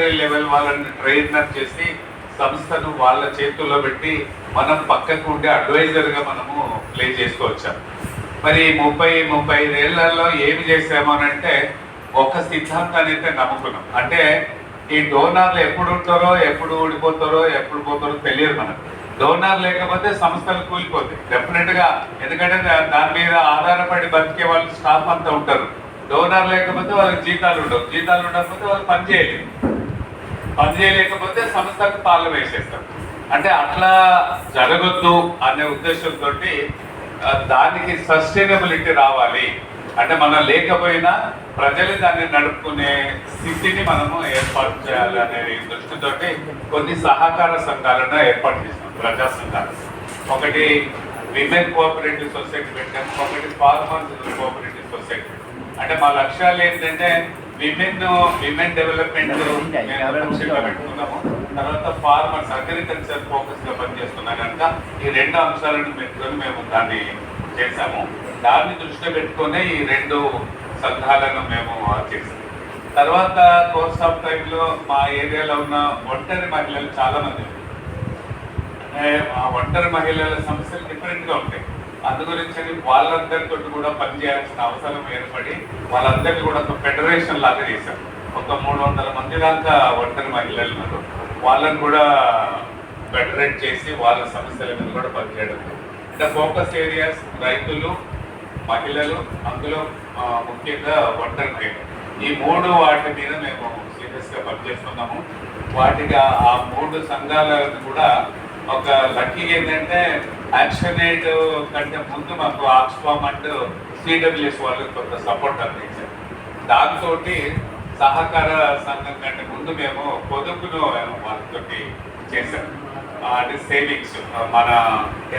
Level వాళ్ళని trainer చేసి సంస్థను వాళ్ళ చేతుల్లో పెట్టి మనం పక్కకు ఉండే అడ్వైజర్గా మనము ప్లే చేసుకోవచ్చాం. మరి ముప్పై ముప్పై ఐదేళ్ళలో ఏమి చేసాము అని అంటే ఒక సిద్ధాంతాన్ని అయితే నమ్ముకున్నాం. అంటే ఈ డోనర్లు ఎప్పుడు ఉంటారో ఎప్పుడు ఊడిపోతారో ఎప్పుడు పోతారో తెలియదు మనకు. డోనర్ లేకపోతే సంస్థలు కూలిపోతాయి. డెఫినెట్గా ఎందుకంటే దాని మీద ఆధారపడి బతికే వాళ్ళు స్టాఫ్ అంతా ఉంటారు. డోనర్ లేకపోతే వాళ్ళకి జీతాలు ఉండవు. జీతాలు ఉండకపోతే వాళ్ళు పని చేయలేరు. పని చేయలేకపోతే సంస్థకు పాలన వేసేస్తాం. అంటే అట్లా జరగద్దు అనే ఉద్దేశంతో దానికి సస్టైనబిలిటీ రావాలి. అంటే మనం లేకపోయినా ప్రజలు దాన్ని నడుపుకునే స్థితిని మనము ఏర్పాటు చేయాలి అనే దృష్టితోటి కొన్ని సహకార సంఘాలను ఏర్పాటు చేసాం ప్రజా సంఘాలు. ఒకటి విమెన్ కోఆపరేటివ్ సొసైటీ పెట్టాము ఒకటి ఫార్మర్స్ కోఆపరేటివ్ సొసైటీ. అంటే మా లక్ష్యాలు ఏంటంటే విమెన్ విమెన్ డెవలప్మెంట్ పెట్టుకున్నాము. తర్వాత ఫార్మర్స్ అగ్రికల్చర్ ఫోకస్గా పనిచేస్తున్నాం కనుక ఈ రెండు అంశాలను పెట్టుకొని మేము దాన్ని చేశాము. దాన్ని దృష్టిలో పెట్టుకొని ఈ రెండు సంఘాలను మేము చేసాం తర్వాత కోర్స్ ఆఫ్ టైంలో మా ఏరియాలో ఉన్న ఒంటరి మహిళలు చాలా మంది. అంటే ఆ ఒంటరి మహిళల సమస్యలు డిఫరెంట్గా ఉంటాయి. అందు గురించి వాళ్ళందరితో కూడా పనిచేయాల్సిన అవసరం ఏర్పడి వాళ్ళందరినీ కూడా ఒక ఫెడరేషన్ లాగా చేశాం. ఒక మూడు వందల మంది దాకా ఒంటరి మహిళలు ఉన్నారు. వాళ్ళని కూడా ఫెడరేట్ చేసి వాళ్ళ సమస్యల మీద కూడా పనిచేయడం అంటే ఫోకస్ ఏరియాస్ రైతులు మహిళలు అందులో ముఖ్యంగా ఒంటరి మహిళలు. ఈ మూడు వాటి మీద మేము సీరియస్గా పనిచేస్తున్నాము. వాటికి ఆ- ఆ మూడు సంఘాలను కూడా ఒక లక్కీ ఏంటంటే యాక్షన్ ఎయిడ్ కంటే ముందు మాకు ఆక్స్ఫామ్ అండ్ సిడబ్ల్యూఎస్ వాళ్ళు కొంత సపోర్ట్ అందించారు దాంతో సహకార సంఘం కంటే ముందు మేము పొదుపును వాళ్ళతో చేశాం. అంటే సేవింగ్స్ మన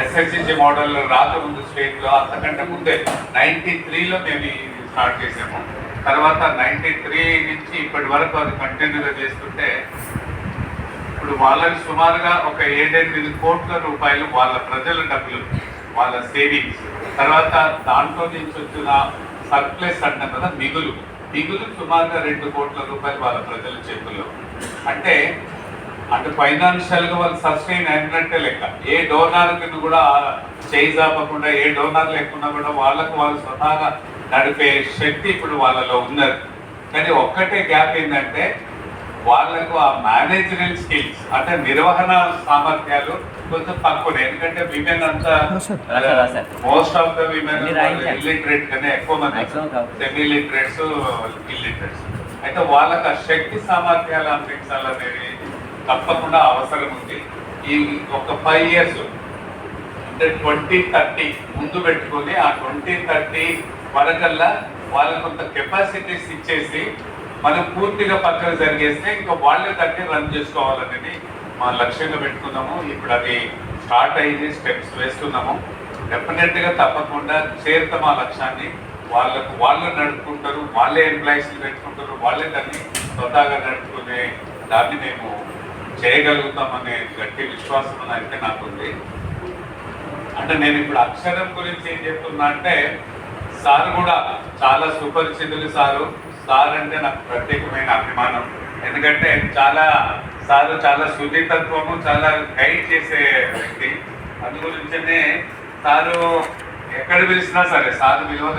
ఎస్ఎస్సిసి మోడల్ రాకముందు స్టేట్లో అంతకంటే ముందే నైన్టీ త్రీలో మేము స్టార్ట్ చేసాము తర్వాత నైన్టీ త్రీ నుంచి ఇప్పటి వరకు అది కంటిన్యూగా చేస్తుంటే ఇప్పుడు వాళ్ళకి సుమారుగా ఒక ఏడెనిమిది కోట్ల రూపాయలు వాళ్ళ ప్రజల డబ్బులు వాళ్ళ సేవింగ్స్ తర్వాత దాంట్లో నుంచి వచ్చిన సర్ప్లెస్ అంటాం కదా మిగులు. మిగులు సుమారుగా రెండు కోట్ల రూపాయలు వాళ్ళ ప్రజల చేతుల్లో. అంటే అంటే ఫైనాన్షియల్గా వాళ్ళు సస్టైన్ అయినట్టే లెక్క. ఏ డోనార్ కింద కూడా చేయి జాపకుండా ఏ డోనార్ లేకుండా కూడా వాళ్ళకు వాళ్ళు స్వతహాగా నడిపే శక్తి ఇప్పుడు వాళ్ళలో ఉన్నారు కానీ ఒక్కటే గ్యాప్ ఏంటంటే వాళ్ళకు ఆ మేనేజరల్ స్కిల్స్ అంటే నిర్వహణ సామర్థ్యాలు కొంచెం తక్కువ ఎందుకంటే విమెన్ అంతా. Most of the women. Illiterate కన్నా ఎక్కువ మంది. సెమీ లిటరేట్స్ ఇల్లిటరేట్స్ అయితే వాళ్ళకి ఆ శక్తి సామర్థ్యాలు అందించాలనేది తప్పకుండా అవసరం ఉంది ఈ ఒక ఫైవ్ ఇయర్స్ అంటే ట్వంటీ థర్టీ ముందు పెట్టుకొని ఆ ట్వంటీ థర్టీ వరకల్లా వాళ్ళకి కొంత కెపాసిటీస్ ఇచ్చేసి మనం పూర్తిగా పక్కన జరిగేస్తే ఇంకా వాళ్ళే తగ్గి రన్ చేసుకోవాలనేది మా లక్ష్యంగా పెట్టుకున్నాము. ఇప్పుడు అది స్టార్ట్ అయ్యింది స్టెప్స్ వేస్తున్నాము. డెఫినెట్గా తప్పకుండా చేరుతాం ఆ లక్ష్యాన్ని. వాళ్ళకు వాళ్ళు నడుపుకుంటారు వాళ్ళే ఎంప్లాయీస్ని పెట్టుకుంటారు వాళ్ళే దాన్ని స్వతహాగా నడుపుకునే దాన్ని మేము చేయగలుగుతామనే గట్టి విశ్వాసం అయితే నాకుంది. అంటే నేను ఇప్పుడు అక్షరం గురించి ఏం చెప్తున్నా అంటే సార్ కూడా చాలా సుపరిచితులు సారు. సార్ అంటే నాకు ప్రత్యేకమైన అభిమానం. ఎందుకంటే చాలా సార్ చాలా శుద్ధితత్వము చాలా గైడ్ చేసే వ్యక్తి. అందు గురించనే సారు ఎక్కడ పిలిచినా సరే సారు విలువ